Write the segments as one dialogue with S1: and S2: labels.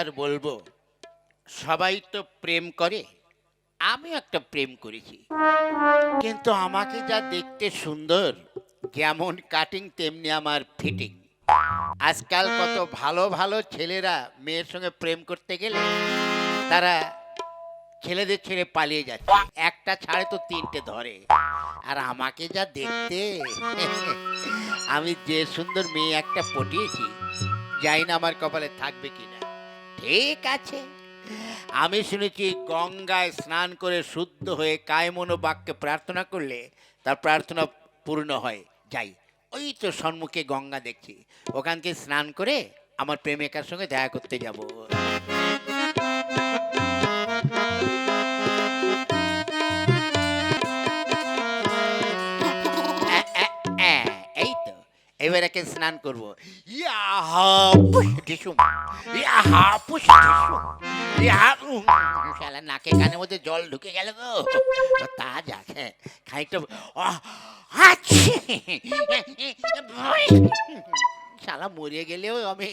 S1: আর বলব, সবাই তো প্রেম করে আমি একটা প্রেম করেছি। কিন্তু আমাকে যা দেখতে সুন্দর, যেমন কাটিং তেমনি আমার ফিটিং আজকাল কত ভালো ভালো ছেলেরা মেয়ের সঙ্গে প্রেম করতে গেলে, তারা ছেলেদের ছেড়ে পালিয়ে যাচ্ছে। একটা ছাড়ে তো তিনটে ধরে। আর আমাকে যা দেখতে, আমি যে সুন্দর মেয়ে একটা পটিয়েছি, জানি না আমার কপালে থাকবে কিনা। ঠিক আছে। আমি শুনেছি গঙ্গায় স্নান করে শুদ্ধ হয়ে কায়মনো বাক্যে প্রার্থনা করলে তার প্রার্থনা পূর্ণ হয়। যাই, ওই তো সম্মুখে গঙ্গা দেখছি। ওখানকে স্নান করে আমার প্রেমিকার সঙ্গে দেখা করতে যাব। এবার একে স্নান করব। শালা নাকে কানের মধ্যে জল ঢুকে গেল গো। তো যাক হ্যাঁ খানিকটা। শালা মরে গেলেও আমি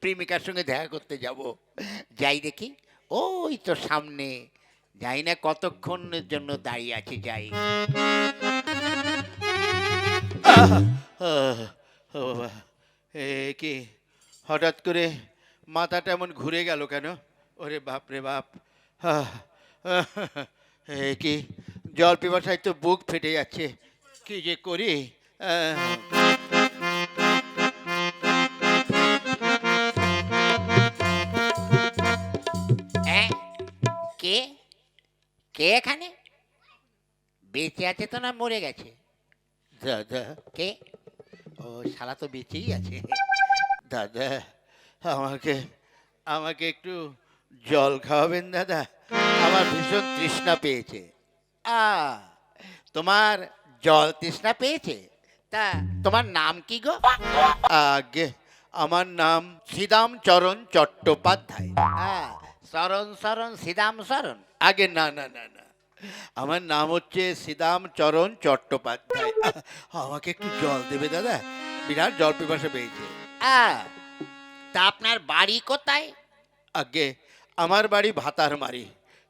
S1: প্রেমিকার সঙ্গে দেখা করতে যাব। যাই দেখি ওই তো সামনে। যাই না কতক্ষণের জন্য দাঁড়িয়ে আছি যাই। আহ, ও বাবা এ কি হঠাৎ করে মাথাটা এমন ঘুরে গেল কেন? ওরে বাপ রে বাপ এ কি জল পিপাসায় তো বুক ফেটে যাচ্ছে কি যে করি? কে কে এখানে? বেঁচে আছে তো না মরে গেছে? দাদা কে? ও শালা তো বেঁচেই আছে। দাদা আমাকে আমাকে একটু জল খাওয়াবেন দাদা। আমার ভীষণ তৃষ্ণা পেয়েছে। আ তোমার জল তৃষ্ণা পেয়েছে? তা তোমার নাম কি গো? আগে আমার নাম শ্রীদাম চরণ চট্টোপাধ্যায়। হ্যাঁ শরণ শরণ শ্রীদাম শরণ আগে না না না না। আমার নাম হচ্ছে শ্রীদাম চরণ চট্টোপাধ্যায়। আমাকে একটু জল দেবে দাদা। বিরাট জল পিপাসা পেয়েছে। তা আপনার বাড়ি কোথায়? আগে আমার বাড়ি ভাতার মারি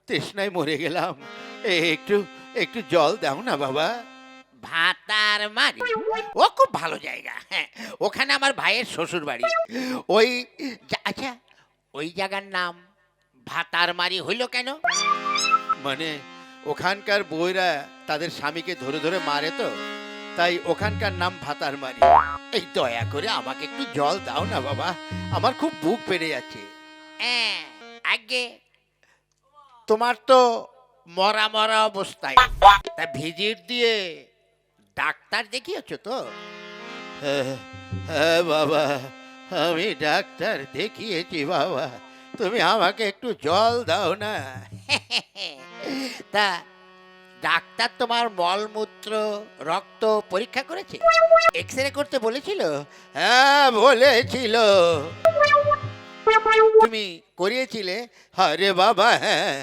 S1: তৃষ্ণায় মরে গেলাম। এ, একটু একটু জল দাও না বাবা। ভাতার মারি ও খুব ভালো জায়গা। হ্যাঁ ওখানে আমার ভাইয়ের শ্বশুর বাড়ি ওই আচ্ছা ওই জায়গার নাম ভাতার মারি হইল কেন? মানে ওখানকার বইরা তাদের স্বামীকে ধরে ধরে মারে তো। তাই ওখানকার নাম ভাতার মারি এই দয়া করে আমাকে একটু জল দাও না বাবা আমার খুব বুক পেরে যাচ্ছে। আগে। তোমার তো মরা মরা অবস্থায়। তা ভিজিট দিয়ে ডাক্তার দেখিয়েছ তো? হ্যাঁ হ্যাঁ বাবা আমি ডাক্তার দেখিয়েছি বাবা। তুমি আমাকে একটু জল দাও না। তা ডাক্তার তোমার মলমূত্র রক্ত পরীক্ষা করেছে? এক্স রে করতে বলেছিল? হ্যাঁ বলেছিল। তুমি করিয়েছিলে? আরে বাবা হ্যাঁ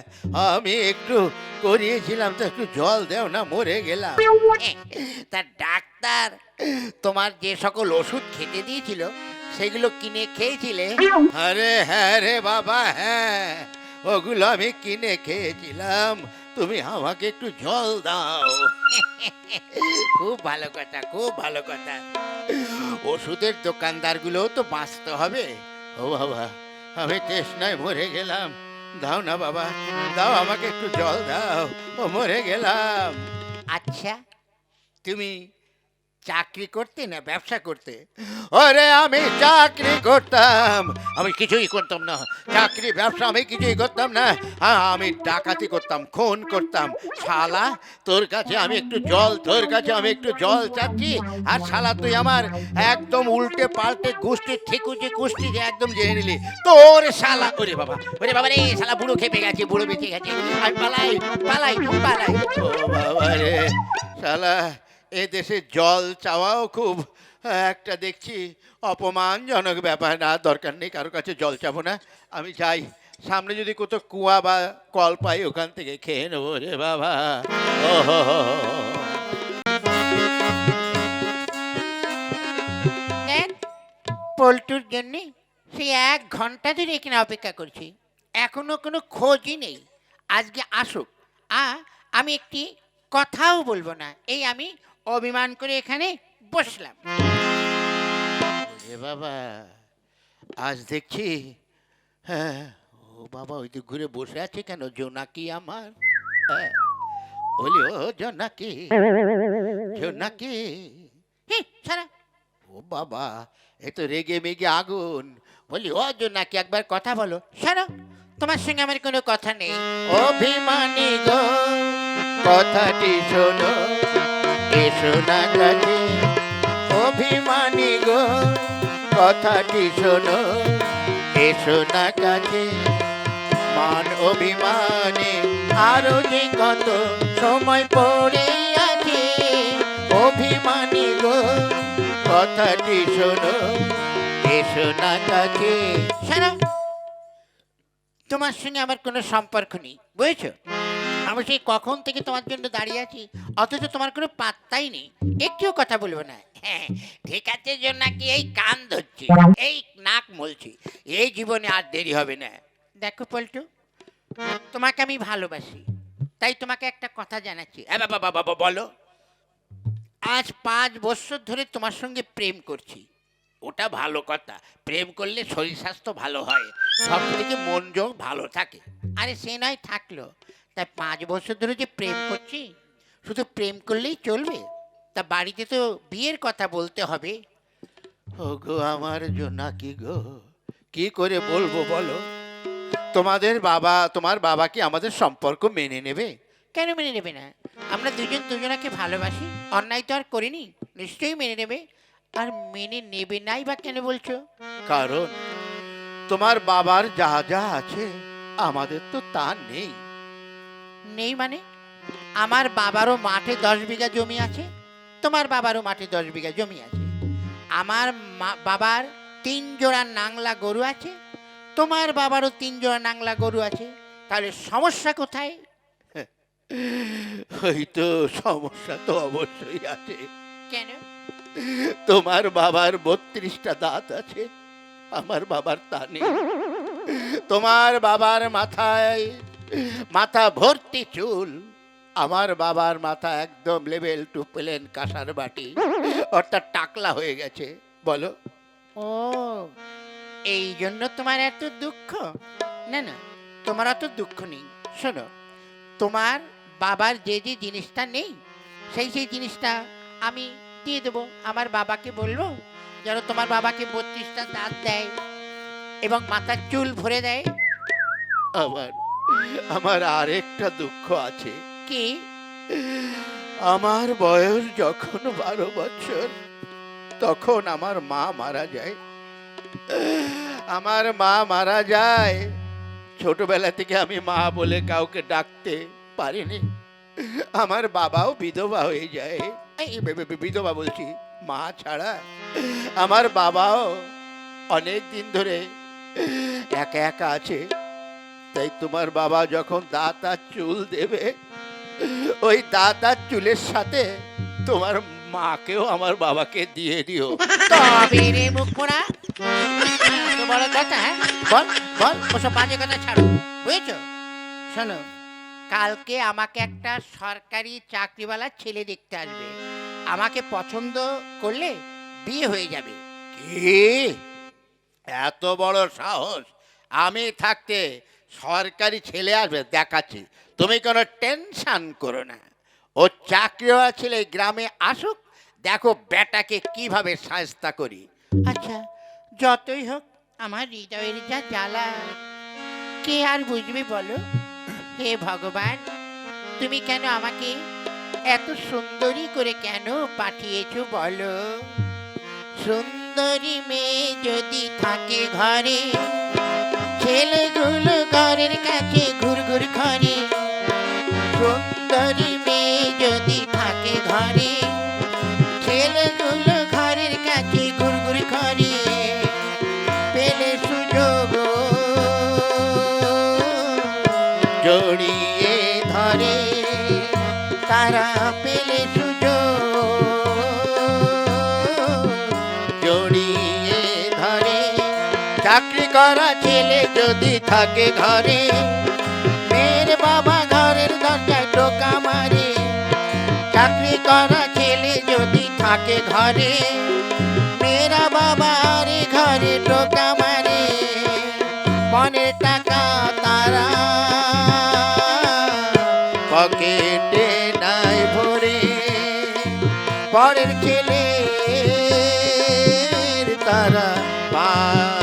S1: আমি একটু করিয়েছিলাম তো একটু জল দেও না মরে গেলাম। তা ডাক্তার তোমার যে সকল ওষুধ খেতে দিয়েছিল সেগুলো কিনে খেয়েছিলে? আরে হ্যাঁ রে বাবা হ্যাঁ। ওগুলো আমি কিনে খেয়েছিলাম। তুমি আমাকে একটু জল দাও। খুব ভালো কথা খুব ভালো কথা। ওষুধের দোকানদারগুলোও তো বাঁচতে হবে। ও বাবা আমি তৃষ্ণায় মরে গেলাম। দাও না বাবা দাও আমাকে একটু জল দাও। ও মরে গেলাম। আচ্ছা তুমি চাকরি করতে না ব্যবসা করতে? ওরে আমি চাকরি করতাম। আমি কিছুই করতাম না। চাকরি, ব্যবসা আমি কিছুই করতাম না। আ- আমি ডাকাতি করতাম, খুন করতাম। শালা, তোর কাছে আমি একটু জল, তোর কাছে আমি একটু জল চাচ্ছি। আর শালা, তুই আমার একদম উল্টে পাল্টে গোষ্ঠী ঠিকুচি যে একদম জেনে নিলি। তোর শালা, ওরে বাবা ওরে বাবা রে, শালা বুড়ো খেপে গেছে, বুড়ো বেঁচে গেছে। আমি পালাই পালাই পালাই। ও বাবা রে, শালা এ দেশে জল চাওয়াও খুব, একটা দেখছি অপমানজনক ব্যাপার, না, দরকার নেই, কারও কাছে জল চাবো না। আমি যাই, সামনে যদি কোথাও কুয়া বা কল পাই, ওখান থেকে খেয়ে নেব রে বাবা। পল্টুর জন্যে সেই এক ঘণ্টা ধরে এখানে অপেক্ষা করছি। এখনও কোনো খোঁজই নেই। আজকে আসুক। আ, আমি একটি কথাও বলব না। এই আমি অভিমান করে এখানে বসলাম। বাবা আজ দেখছি হ্যাঁ ও বাবা ওই দিক ঘুরে বসে আছে কেন? জোনাকি আমার। হ্যাঁ বলি ও জোনাকি জোনাকি। হি, ছাড়া। ও বাবা এ তো রেগে মেগে আগুন। বলি ও জোনাকি একবার কথা বলো। ছাড়ো তোমার সঙ্গে আমার কোনো কথা নেই। অভিমানী গো কথাটি শোনো। কাছে অভিমানী গো, কথাটি শোনো। এসো না কাছে মান অভিমানে, আরও যে কত সময় পড়ে আছে। অভিমানী গো, কথাটি শোনো। এসো না কাছে তোমার সঙ্গে আমার কোনো সম্পর্ক নেই, বুঝেছ? আমি সেই কখন থেকে তোমার জন্য দাঁড়িয়ে আছি? অথচ তোমার কোনো পাত্তাই নেই। একটিও কথা বলব না। হ্যাঁ ঠিক আছে জন্য কি এই কান ধরছি এই নাক মলছি এই জীবনে আর দেরি হবে না। দেখো পল্টু তোমাকে আমি ভালোবাসি তাই তোমাকে একটা কথা জানাচ্ছি। বাবা বাবা বাবা, বলো। আজ পাঁচ বছর ধরে তোমার সঙ্গে প্রেম করছি। ওটা ভালো কথা। প্রেম করলে শরীর স্বাস্থ্য ভালো হয়। সব থেকে মন যোগ ভালো থাকে। আরে সে নয় থাকল। তাই পাঁচ বছর ধরে যে প্রেম করছি শুধু প্রেম করলেই চলবে? তা বাড়িতে তো বিয়ের কথা বলতে হবে। ও গো আমার জোনাকি গো কি করে বলব বলো? তোমাদের বাবা তোমার বাবা কি আমাদের সম্পর্ক মেনে নেবে? কেন মেনে নেবে না? আমরা দুজন দুজনাকে ভালোবাসি অন্যায় তো আর করিনি নিশ্চয়ই মেনে নেবে। আর মেনে নেবে নাই বা কেন বলছো? কারণ তোমার বাবার যা যা আছে আমাদের তো তা নেই। নেই মানে? আমার বাবারও মাঠে দশ বিঘা জমি আছে তোমার বাবারও মাঠে দশ বিঘা জমি আছে। আমার বাবার তিন জোড়া নাংলা গরু আছে তোমার বাবারও তিন জোড়া নাংলা গরু আছে তাহলে সমস্যা কোথায়? ওই তো সমস্যা তো অবশ্যই আছে। কেন? তোমার বাবার বত্রিশটা দাঁত আছে আমার বাবার তা নেই। তোমার বাবার মাথায় মাথা ভর্তি চুল। আমার বাবার মাথা একদম লেভেল টু প্লেন কাঁসার বাটি। অর্থাৎ টাকলা হয়ে গেছে। বলো। ও এই জন্য তোমার এত দুঃখ? না না তোমার অত দুঃখ নেই। শোনো তোমার বাবার যে যে জিনিসটা নেই সেই সেই জিনিসটা আমি দিয়ে দেবো। আমার বাবাকে বলব যেন তোমার বাবাকে বত্রিশটা দাঁত দেয় এবং মাথার চুল ভরে দেয়। আমার আমার আরেকটা দুঃখ আছে। কি? আমার বয়স যখন বারো বছর তখন আমার মা মারা যায়। আমার মা মারা যায়। ছোটবেলা থেকে আমি মা বলে কাউকে ডাকতে পারিনি। আমার বাবাও বিধবা হয়ে যায়। বিধবা বলছি মা ছাড়া আমার বাবাও অনেক দিন ধরে একা একা আছে। তাই তোমার বাবা যখন দাঁত আর চুল দেবে ওই দাঁত আর চুলের সাথে তোমার মাকেও আমার বাবাকে দিয়ে দিও। তবে রে মুখ পোড়া বড় কথা বল বল। ওসব বাজে কথা ছাড়ো। বুঝেছ? শোনো। কালকে আমাকে একটা সরকারি চাকরিওয়ালা ছেলে দেখতে আসবে। আমাকে পছন্দ করলে বিয়ে হয়ে যাবে। কি? এত বড় সাহস। আমি থাকতে সরকারি ছেলে আসবে, দেখাচ্ছি। তুমি কোনো টেনশন করো না। ও চাকরিওয়ালা ছেলে গ্রামে আসুক, দেখো বেটাকে কীভাবে সাজতা করি। আচ্ছা যতই হোক, আমার হৃদয়ের যা জ্বালা, কে আর বুঝবে বলো? হে ভগবান, তুমি কেন আমাকে এত সুন্দরী করে কেন পাঠিয়েছো বলো? সুন্দরী মেয়ে যদি থাকে ঘরে ছেলেগুলো ঘরের কাছে ঘুর ঘুর ঘরে সুন্দরী মেয়ে যদি থাকে ঘরে ছেলেগুলো ঘরের কাছে ঘুর ঘুর ঘরে তারা পেলে করা ছেলে যদি থাকে ঘরে, মেয়ের বাবা ঘরের দরজায় টোকা মারে, চাকরি করা ছেলে যদি থাকে ঘরে, মেয়েরা বাবা আরে ঘরে টোকা মারে পনেরো টাকা তারা পকেটে নাই ভরে। পরের ছেলে তারা পায়ে।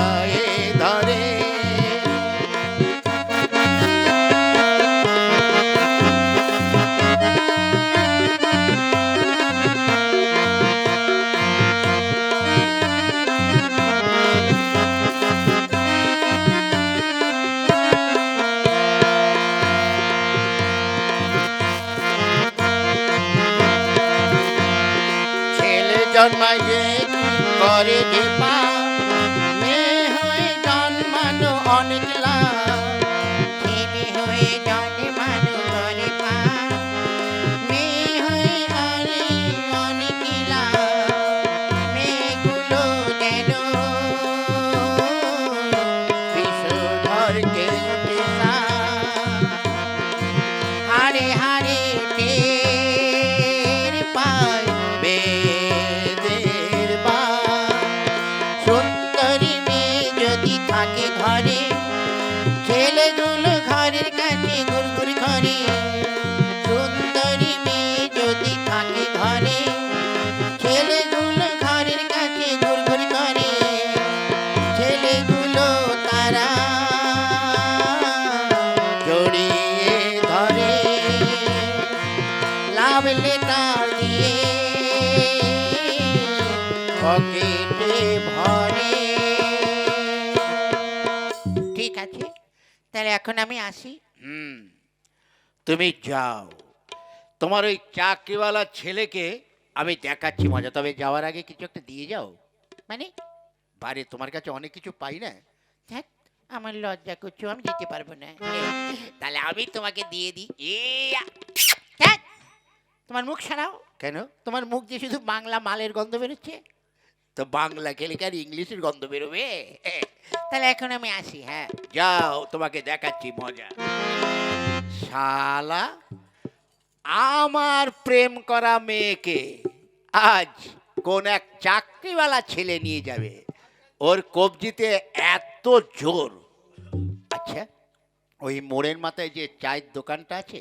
S1: লাভ পকেটে ভরে। ঠিক আছে তাহলে এখন আমি আসি। হুম তুমি যাও। তোমার ওই চাকরিওয়ালা ছেলেকে আমি দেখাচ্ছি মজা। তবে যাওয়ার আগে কিছু একটা দিয়ে যাও। মানে? বারে তোমার কাছে অনেক কিছু পাই না? ধ্যাৎ, আমার লজ্জা করছ আমি দিতে পারব না। তাহলে আমি তোমাকে দিয়ে দিই। তোমার মুখ সারাও? কেন? তোমার মুখ দিয়ে শুধু বাংলা মালের গন্ধ বেরোচ্ছে? তো বাংলা খেলে কি আর ইংলিশের গন্ধ বেরোবে? তাহলে এখন আমি আসি হ্যাঁ। যাও তোমাকে দেখাচ্ছি মজা। শালা আমার প্রেম করা মেয়েকে আজ কোন এক চাকরিওয়ালা ছেলে নিয়ে যাবে। ওর কবজিতে এত জোর। আচ্ছা ওই মোড়ের মাথায় যে চায়ের দোকানটা আছে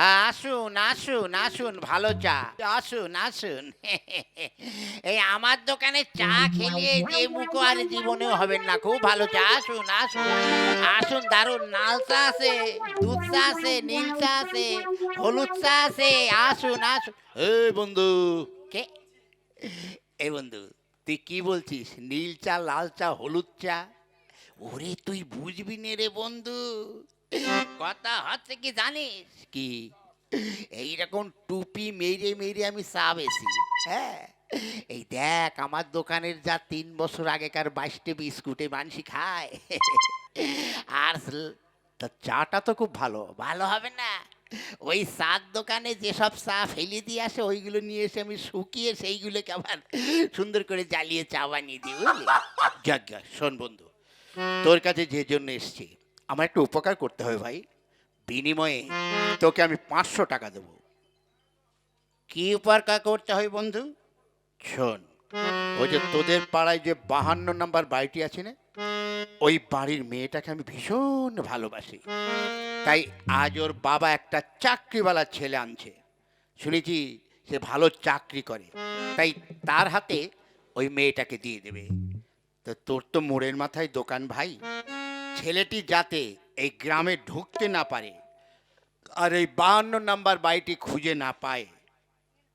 S1: হ্যাঁ আসুন আসুন আসুন ভালো চা। আসুন আসুন। এই আমার দোকানে চা খেলে যে মুখো আর জীবনেও হবেন না খুব ভালো চা। আসুন আসুন আসুন দারুণ নাল চা আছে দুধ চা আছে নীল চা আছে হলুদ চা আছে আসুন আসুন। এই বন্ধু। কে? এই বন্ধু তুই কি বলছিস? নীল চা লাল চা হলুদ চা? ওরে তুই বুঝবি নে রে বন্ধু। কথা হচ্ছে কি জানিস কি? এইরকম টুপি মেরে মেরে আমি চা বেশি হ্যাঁ? এই দেখ, আমার দোকানের যা তিন বছর আগেকার বাইশটে বিস্কুটে মানসি খায়। আর স- তা চাটা তো খুব ভালো ভালো হবে না? ওই চার দোকানে যেসব চা ফেলে দিয়ে আসে, ওইগুলো নিয়ে এসে আমি শুকিয়ে সেইগুলোকে আবার সুন্দর করে জ্বালিয়ে চা বানিয়ে দিই, বুঝলি? শোন বন্ধু, তোর কাছে যে জন্য এসছি আমার একটু উপকার করতে হবে ভাই। বিনিময়ে তোকে আমি পাঁচশো টাকা দেবো। কি উপকার করতে হয় বন্ধু? শোন, ওই যে তোদের পাড়ায় যে বাহান্ন নাম্বার বাড়িটি আছে না, ওই বাড়ির মেয়েটাকে আমি ভীষণ ভালোবাসি। তাই আজ ওর বাবা একটা চাকরিওয়ালা ছেলে আনছে। শুনেছি সে ভালো চাকরি করে। তাই তার হাতে ওই মেয়েটাকে দিয়ে দেবে। তো তোর তো মোড়ের মাথায় দোকান ভাই। ছেলেটি যাতে এই গ্রামে ঢুকতে না পারে আর এই বাহান্ন নাম্বার বাড়িটি খুঁজে না পায়।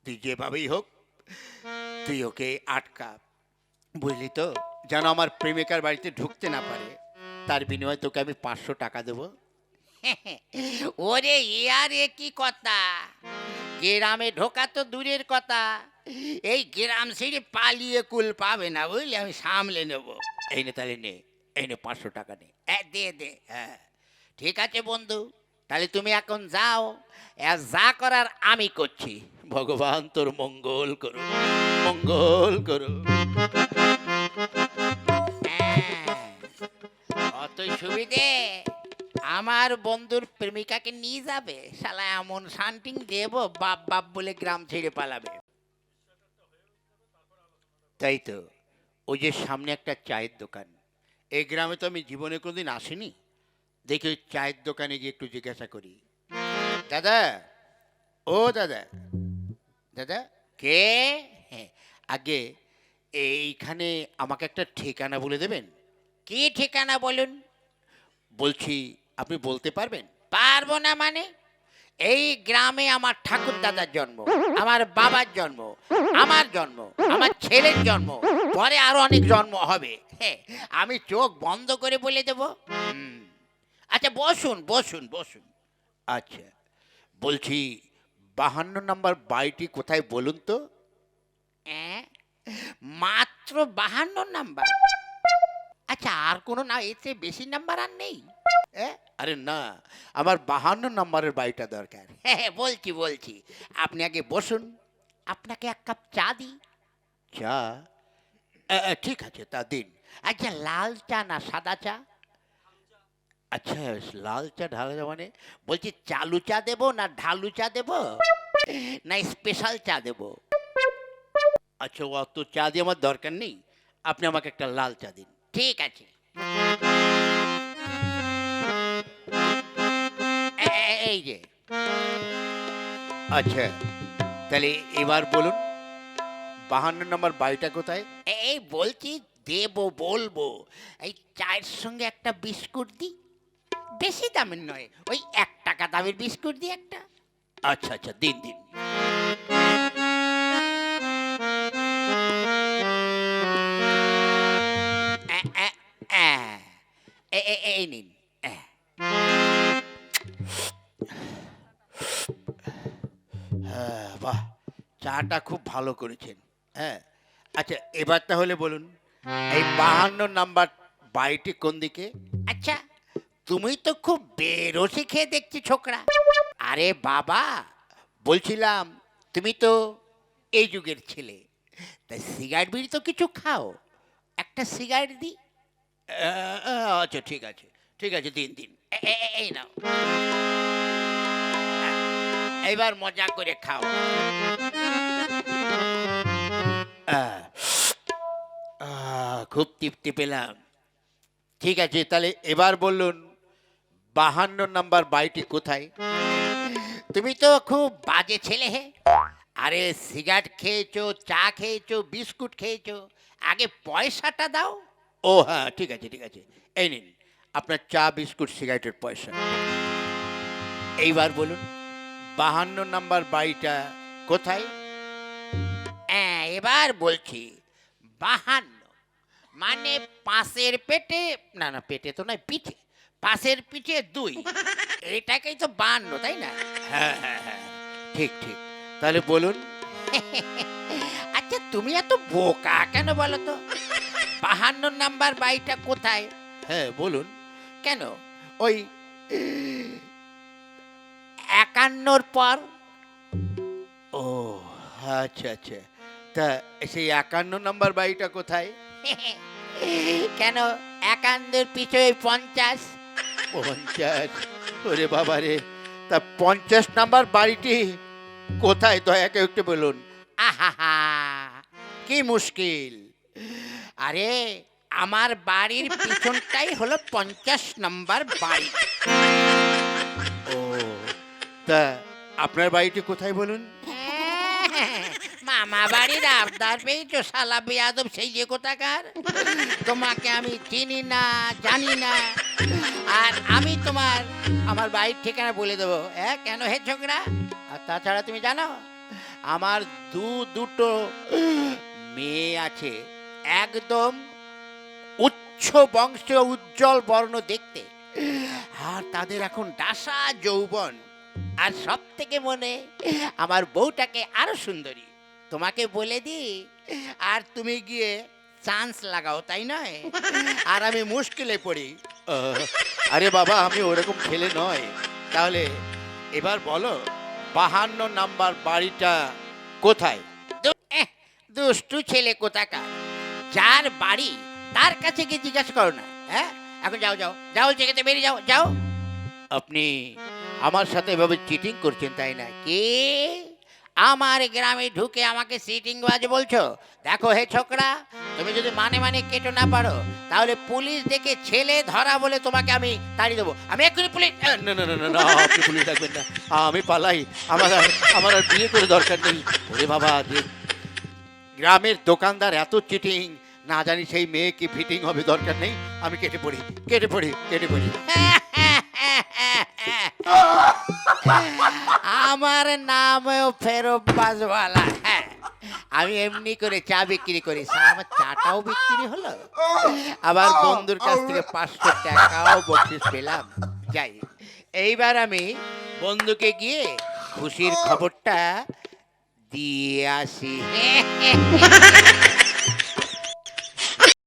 S1: তুই যেভাবেই হোক তুই ওকে আটকা। বুঝলি তো যেন আমার প্রেমিকার বাড়িতে ঢুকতে না পারে। তার বিনিময়ে তোকে আমি পাঁচশো টাকা দেবো। ওরে আর এ কি কথা? গ্রামে ঢোকা তো দূরের কথা। এই গ্রাম ছেড়ে পালিয়ে কুল পাবে না বুঝলি? আমি সামলে নেব। এই নে তাহলে নে এই নে পাঁচশো টাকা নে। হ্যাঁ দে হ্যাঁ। ঠিক আছে বন্ধু তাহলে তুমি এখন যাও যা করার আমি করছি। ভগবান তোর মঙ্গল করো মঙ্গল করো হ্যাঁ, অতই সুবিধে আমার বন্ধুর প্রেমিকাকে নিয়ে যাবে শালা এমন শান্তিং দেব বাপ বাপ বলে গ্রাম ছেড়ে পালাবে। তাই তো ওই যে সামনে একটা চায়ের দোকান। এই গ্রামে তো আমি জীবনে কোনোদিন আসিনি। দেখি ওই চায়ের দোকানে গিয়ে একটু জিজ্ঞাসা করি। দাদা ও দাদা দাদা কে? হ্যাঁ আগে এইখানে আমাকে একটা ঠিকানা বলে দেবেন? কি ঠিকানা বলুন? বলছি আপনি বলতে পারবেন? পারব না মানে? এই গ্রামে আমার ঠাকুর দাদার জন্ম আমার বাবার জন্ম আমার জন্ম আমার ছেলের জন্ম পরে আরও অনেক জন্ম হবে হ্যাঁ আমি চোখ বন্ধ করে বলে দেব হুম। আচ্ছা বসুন বসুন বসুন আচ্ছা বলছি বাহান্ন নম্বর বাড়িটি কোথায় বলুন তো? মাত্র বাহান্ন নাম্বার আচ্ছা আর কোনো না এতে বেশি নাম্বার আর নেই? আরে না আমার বাহান্ন নম্বরের বাড়িটা দরকার। হ্যাঁ বলছি বলছি। আপনি আগে বসুন আপনাকে এক কাপ চা দিই। চা? ঠিক আছে তা দিন। আচ্ছা লাল চা না সাদা চা? আচ্ছা লাল চা ঢালা মানে? বলছি চালু চা দেব না ঢালু চা দেব? না স্পেশাল চা দেব? আচ্ছা অত চা দিয়ে আমার দরকার নেই। আপনি আমাকে একটা লাল চা দিন। ঠিক আছে। এই যে। আচ্ছা তাহলে এবার বলুন বাহান্ন নম্বর বাড়িটা কোথায়? এই বলছি দেবো বলব এই চায়ের সঙ্গে একটা বিস্কুট দিই। বেশি দামের নয় ওই এক টাকা দামের বিস্কুট দিই একটা। আচ্ছা আচ্ছা দিন দিন। এই নিন। চাটা খুব ভালো করেছেন। হ্যাঁ। আচ্ছা এবার তাহলে বলুন এই বাহান্ন নাম্বার বাড়িটি কোন দিকে? আচ্ছা। তুমি তো খুব বেরোসি খেয়ে দেখছি ছোকরা। আরে বাবা বলছিলাম তুমি তো এই যুগের ছেলে। তাই সিগারেট বিড়ি তো কিছু খাও। একটা সিগারেট দি। আচ্ছা ঠিক আছে। ঠিক আছে দিন দিন। এই নাও। এবার মজা করে খাও। খুব তৃপ্তি পেলাম। ঠিক আছে, তাহলে এবার বলুন, বাহান্ন নাম্বার বাড়িটি কোথায়? তুমি তো খুব বাজে ছেলে হে। আরে সিগারেট খেয়েছো, চা খেয়েছো, বিস্কুট খেয়েছো, আগে পয়সাটা দাও। ও হ্যাঁ ঠিক আছে ঠিক আছে, এই নিন, আপনার চা, বিস্কুট, সিগারেটের পয়সা। এইবার বলুন, বাহান্ন নাম্বার বাড়িটা কোথায়? হ্যাঁ এবার বলছি, বাহান্ন। মানে পাশের পেটে না না পেটে তো নয় পিঠে। পাশের পিঠে দুই। এটাকেই তো বাহান্ন তাই না? হ্যাঁ। হ্যাঁ হ্যাঁ ঠিক ঠিক। তাহলে বলুন। আচ্ছা তুমি এত বোকা কেন বলো তো? বাহান্ন নাম্বার বাড়িটা কোথায়? হ্যাঁ বলুন। কেন? ওই একান্নর পর। ও আচ্ছা আচ্ছা। তা সেই একান্ন নাম্বার বাড়িটা কোথায়? কেন একান্নের পিছনে পঞ্চাশ? পঞ্চাশ? ওরে বাবা রে। তা পঞ্চাশ নাম্বার বাড়িটি কোথায়? দয়া কেউ একটু বলুন। আহা কি মুশকিল। আরে আমার বাড়ির পিছনটাই হলো পঞ্চাশ নাম্বার বাড়ি। ও তা আপনার বাড়িটি কোথায় বলুন? মামা বাড়ির আবদার পেয়েছ শালা বেয়াদব সেই যে কোথাকার? তোমাকে আমি চিনি না, জানি না। আর আমি তোমার, আমার বাড়ির ঠিকানা বলে দেবো। হ্যাঁ কেন হে ছোকরা আর তাছাড়া তুমি জানো, আমার দু দুটো মেয়ে আছে। একদম উচ্চ বংশ উজ্জ্বল বর্ণ দেখতে। আর তাদের এখন ডাসা যৌবন। আর সব থেকে মনে, আমার বউটাকে আরও সুন্দরী। তোমাকে বলে দি আর তুমি গিয়ে চান্স লাগাও তাই নয়? আর আমি মুশকিলে পড়ি।
S2: আরে বাবা আমি ওরকম ছেলে নয়। তাহলে এবার বলো বাহান্ন নাম্বার বাড়িটা কোথায়?
S1: দুষ্টু ছেলে কোথাকার? যার বাড়ি তার কাছে গিয়ে জিজ্ঞাসা করো না হ্যাঁ? এখন যাও যাও যাও জেগেতে বেরিয়ে যাও যাও।
S2: আপনি আমার সাথে এভাবে চিটিং করছেন তাই না?
S1: কে? আমার গ্রামে ঢুকে আমাকে সিটিং বাজ বলছো? দেখো হে ছোকরা, তুমি যদি মানে মানে কেটো না পারো, তাহলে পুলিশ ডেকে ছেলে ধরা বলে তোমাকে আমি তাড়িয়ে দেবো। আমি এক্ষুনি পুলিশ
S2: না না না না না আপনি পুলিশ ডাকবেন না। আমি পালাই। আমার আমার আর বিয়ে করে দরকার নেই। ওরে বাবা গ্রামের দোকানদার এত চিটিং না জানি সেই মেয়ে কি ফিটিং হবে, দরকার নেই। আমি কেটে পড়ি কেটে পড়ি কেটে পড়ি।
S1: আমার নামও ফেরো বাজওয়ালা হ্যাঁ। আমি এমনি করে চা বিক্রি করি, স্যার, আমার চাটাও বিক্রি হলো। আবার বন্ধুর কাছ থেকে পাঁচশো টাকাও বকশিস পেলাম। যাই, এইবার আমি বন্ধুকে গিয়ে খুশির খবরটা দিয়ে আসি।